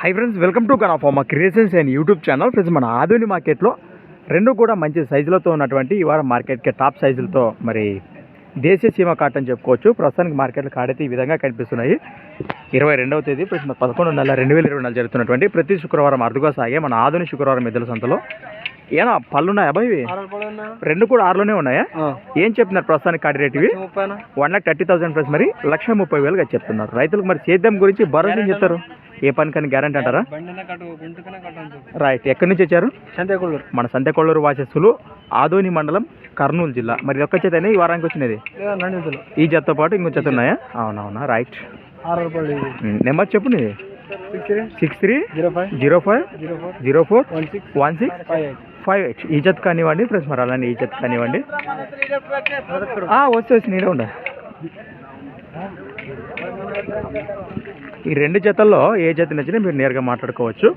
High friends welcome to కనాఫార్మా creations and YouTube channel friends మన ఆధుని మార్కెట్లో రెండు కూడా మంచి సైజులతో ఉన్నటువంటి ఈ వారం మార్కెట్కి టాప్ సైజులతో మరి దేశీయ సీమ కాట్ అని చెప్పుకోవచ్చు. ప్రస్తుతానికి మార్కెట్లో కాడైతే ఈ విధంగా కనిపిస్తున్నాయి. ఇరవై రెండవ తేదీ ప్రతి పదకొండు నెల రెండు వేల ఇరవై నాలుగు జరుగుతున్నటువంటి ప్రతి శుక్రవారం అరుదుగా సాగే మన ఆధుని శుక్రవారం ఎద్దుల సంతలో. ఏనా పళ్ళు ఉన్నాయా. అబ్బాయి ఇవి రెండు కూడా ఆరులోనే ఉన్నాయా? ఏం చెప్తున్నారు ప్రస్తుతానికి కాడి రేట్ ఇవి? One lakh thirty thousand plus మరి లక్ష ముప్పై వేలుగా చెప్తున్నారు. రైతులకు మరి సేద్యం గురించి భరోసా చెప్తారు? ఏ పనికని గ్యారంటీ అంటారా? రైట్ ఎక్కడి నుంచి వచ్చారు? సంతేకుళ్ళూరు మన సంతెకొల్లూరు వాసస్సులు ఆదోని మండలం కర్నూలు జిల్లా. మరి ఒక్క చేతనే? ఈ వారానికి వచ్చినది? ఈ జతతో పాటు ఇంకో జత ఉన్నాయా? అవునవునా. రైట్ నెంబర్ చెప్పు నీది. Six three zero five zero four one six five eight ఈ జత కానివ్వండి ప్లస్ మరి అలానే ఈ జత కానివ్వండి. వస్తే వచ్చి నేనే ఉండ. ఈ రెండు జతల్లో ఏ జత నచ్చినా మీరు నేరుగా మాట్లాడుకోవచ్చు.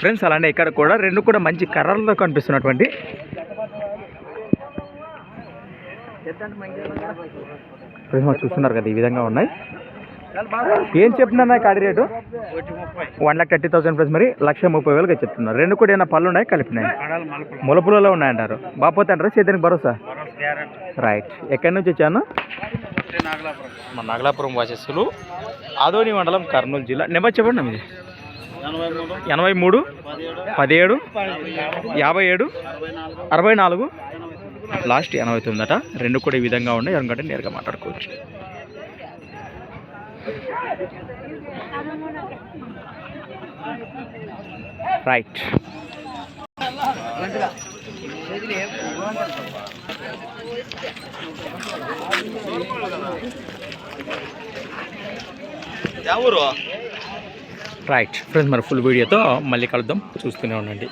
ఫ్రెండ్స్ అలానే ఇక్కడ కూడా రెండు కూడా మంచి కర్రలతో కనిపిస్తున్నటువంటి ఫ్రెండ్స్ చూస్తున్నారు కదా ఈ విధంగా ఉన్నాయి. ఏం చెప్తున్నా కాడి rate? One lakh thirty thousand plus మరి లక్ష ముప్పై వేలుగా చెప్తున్నారు రెండు కూడా ఏమైనా పళ్ళు ఉన్నాయి? కలిపినాయి? ములపులలో ఉన్నాయంటారు. బాపోతే అంటారా? చేతానికి భరోసా? రైట్. ఎక్కడి నుంచి వచ్చాను? మా నాగలాపురం వాసస్సులు ఆదోని మండలం కర్నూలు జిల్లా. నెంబర్ చెప్పండి మీది. ఎనభై మూడు పదిహేడు యాభై ఏడు అరవై నాలుగు. అరవై నాలుగు లాస్ట్ ఎనభై తొమ్మిదట రెండు కూడా ఈ విధంగా ఉన్నాయి. ఎందుకంటే నేరుగా మాట్లాడుకోవచ్చు. రైట్ రైట్ ఫ్రెండ్స్ మరి ఫుల్ వీడియోతో మళ్ళీ కలుద్దాం. చూస్తూనే ఉండండి.